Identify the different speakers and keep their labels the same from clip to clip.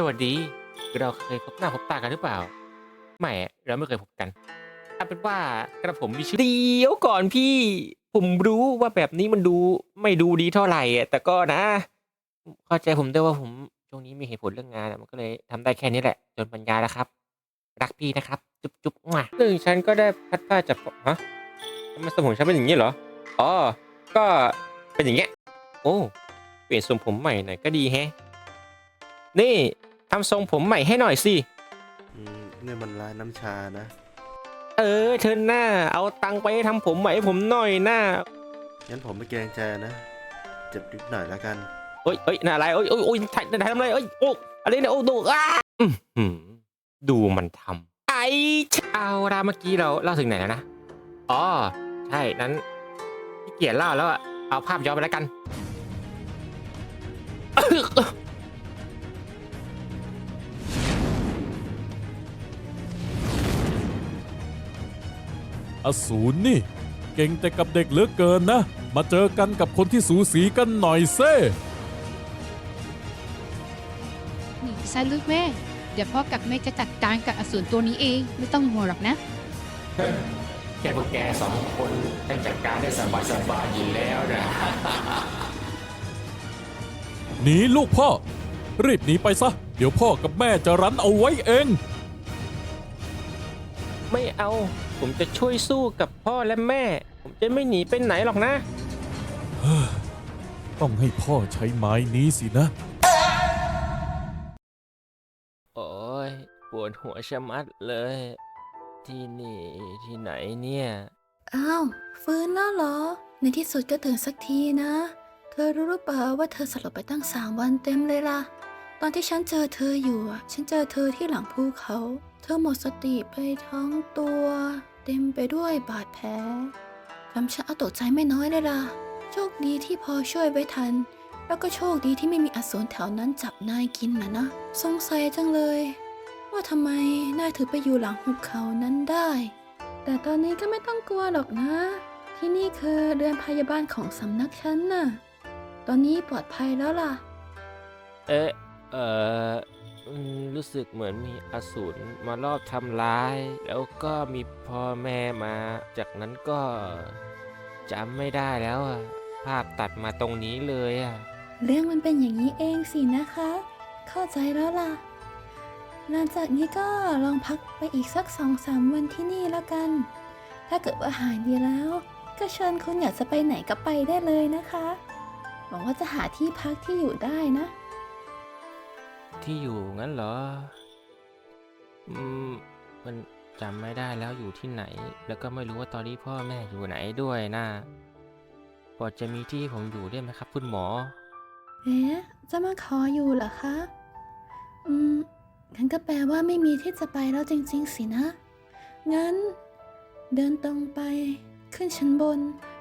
Speaker 1: สวัสดี เราเคยพบหน้าพบตากันหรือเปล่า ไม่เราไม่เคยพบกันเอาเป็นว่ากระผมมีชื่อเดียวก่อนพี่ ผมรู้ว่าแบบนี้มันดูไม่ดูดีเท่าไหร่อะแต่ก็นะ เข้าใจผมด้วยว่าผมช่วงนี้มีเหตุผลเรื่องงานอะมันก็เลยทำได้แค่นี้แหละ จนปัญญาแล้วครับ รักพี่นะครับ จุ๊บจุ๊บมาซึ่งฉันก็ได้พัดผ้าจากฮะทำไมสมองฉันเป็นอย่างนี้เหรออ๋อก็เป็นอย่างเงี้ย โอ้ เปลี่ยนทรงผมใหม่หน่อยก็ดีแฮะ นี่ ทำทรงผมใหม่ให้หน่อยสิ
Speaker 2: อืมนี่มันร้านน้ำชานะ
Speaker 1: เออเชิญหน้า เอาตังค์ไปทำผมใหม่ให้ผมหน่อยหน้า
Speaker 2: งั้นผมไม่เกรงใจนะ เจ็บนิดหน่อยแล้วกัน
Speaker 1: เอ้ยเอ้ยน่าอะไรเอ้ยเอ้ยโอ้ยถ่ายถ่ายทำอะไรเอ้ยโอ้อะไรเนี่ยโอ้ดูอ้าอื้อหือดูมันทำไอ้เอาราเมื่อกี้เราเล่าถึงไหนแล้วนะอ๋อใช่นั้นพี่เกียรเล่าแล้วอะเอาภาพย้อนไปแล้วกัน
Speaker 3: อสูรนี่ เก่งแต่กับเด็กเหลือเกินนะ มาเจอกันกับคนที่สูสีกันหน่อยเซ่
Speaker 4: นี่ใช่ลูกแม่ เดี๋ยวพ่อกับแม่จะจัดการกับอสูรตัวนี้เอง ไม่ต้องห่วงหรอกนะ
Speaker 1: แค่พวกแกสองคนได้จัดการได้สบายสบายอยู่แล้วนะ
Speaker 3: หนีลูกพ่อ รีบหนีไปซะ เดี๋ยวพ่อกับแม่จะรั้นเอาไว้เอง
Speaker 1: ไม่เอา ผมจะช่วยสู้กับพ่อและแม่ ผมจะไม่หนีไปไหนหรอกนะ
Speaker 3: ต้องให้พ่อใช้ไม้นี้สินะ
Speaker 1: โอ้ยปวดหัวชะมัดเลย ที่นี่ที่ไหนเนี่ย
Speaker 5: อ้าว ฟื้นแล้วเหรอ ในที่สุดก็ตื่นสักทีนะ เธอรู้หรือเปล่าว่าเธอสลบไปตั้งสามวันเต็มเลยล่ะ ตอนที่ฉันเจอเธออยู่อะฉันเจอเธอที่หลังภูเขา เธอหมดสติไปทั้งตัว เต็มไปด้วยบาดแผลทำฉันเอาตกใจไม่น้อยเลยล่ะ โชคดีที่พอช่วยไว้ทัน แล้วก็โชคดีที่ไม่มีอสูรแถวนั้นจับนายกินนะนะ สงสัยจังเลย ว่าทำไมนายถึงไปอยู่หลังหุบเขานั้นได้ แต่ตอนนี้ก็ไม่ต้องกลัวหรอกนะ ที่นี่คือเรือนพยาบาลของสำนักฉันน่ะ ตอนนี้ปลอดภัยแล้วล่ะ
Speaker 1: เอ๊ะ เอ่อ รู้สึกเหมือนมีอสูรมารอบทำร้าย แล้วก็มีพ่อแม่มา จากนั้นก็จำไม่ได้แล้วอะภาพตัดมาตรงนี้เลยอะ
Speaker 5: เรื่องมันเป็นอย่างนี้เองสินะคะ เข้าใจแล้วล่ะ หลังจากนี้ก็ลองพักไปอีกสักสองสามวันที่นี่แล้วกัน ถ้าเกิดว่าหายดีแล้ว ก็เชิญคุณอยากจะไปไหนก็ไปได้เลยนะคะ หวังว่าจะหาที่พักที่อยู่ได้นะ
Speaker 1: ที่อยู่งั้นเหรอ อืม มันจำไม่ได้แล้วอยู่ที่ไหน แล้วก็ไม่รู้ว่าตอนนี้พ่อแม่อยู่ไหนด้วยนะพอจะมีที่ผมอยู่ได้ไหมครับคุณหมอ
Speaker 5: เอ๊ะ จะมาขออยู่เหรอคะ อืม งั้นก็แปลว่าไม่มีที่จะไปแล้วจริง ๆ สินะ งั้น เดินตรงไป ขึ้นชั้นบน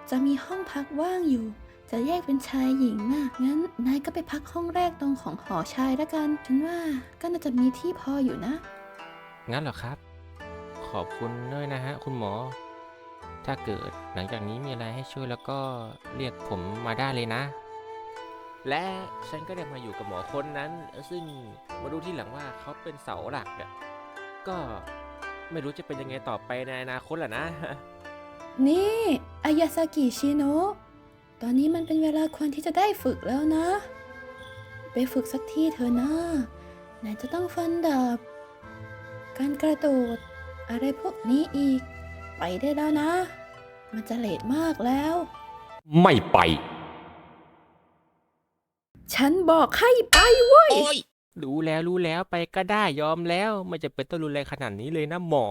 Speaker 5: จะมีห้องพักว่างอยู่ จะแยกเป็นชายหญิงนะงั้นนายก็ไปพักห้องแรกตรงของหอชายแล้วกัน ฉันว่าก็น่าจะมีที่พออยู่นะ
Speaker 1: งั้นเหรอครับ ขอบคุณด้วยนะฮะ คุณหมอ ถ้าเกิดหลังจากนี้มีอะไรให้ช่วยแล้วก็เรียกผมมาได้เลยนะ และฉันก็ได้มาอยู่กับหมอคนนั้น ซึ่งมาดูที่หลังว่าเขาเป็นเสาหลักอะก็ไม่รู้จะเป็นยังไงต่อไปในอนาคตแหละนะ
Speaker 5: นี่อายาซากิชิโนะ ตอนนี้มันเป็นเวลาควรที่จะได้ฝึกแล้วนะ ไปฝึกสักที่เถอะนะไหนจะต้องฟันดาบ การกระโดด อะไรพวกนี้อีก ไปได้แล้วนะ มันจะเลทมากแล้ว
Speaker 1: ไม่ไป
Speaker 5: ฉันบอกให้ไปเว้ย
Speaker 1: รู้แล้วรู้แล้วไปก็ได้ยอมแล้ว ไม่จะเป็นต้องรุนแรงขนาดนี้เลยนะหมอ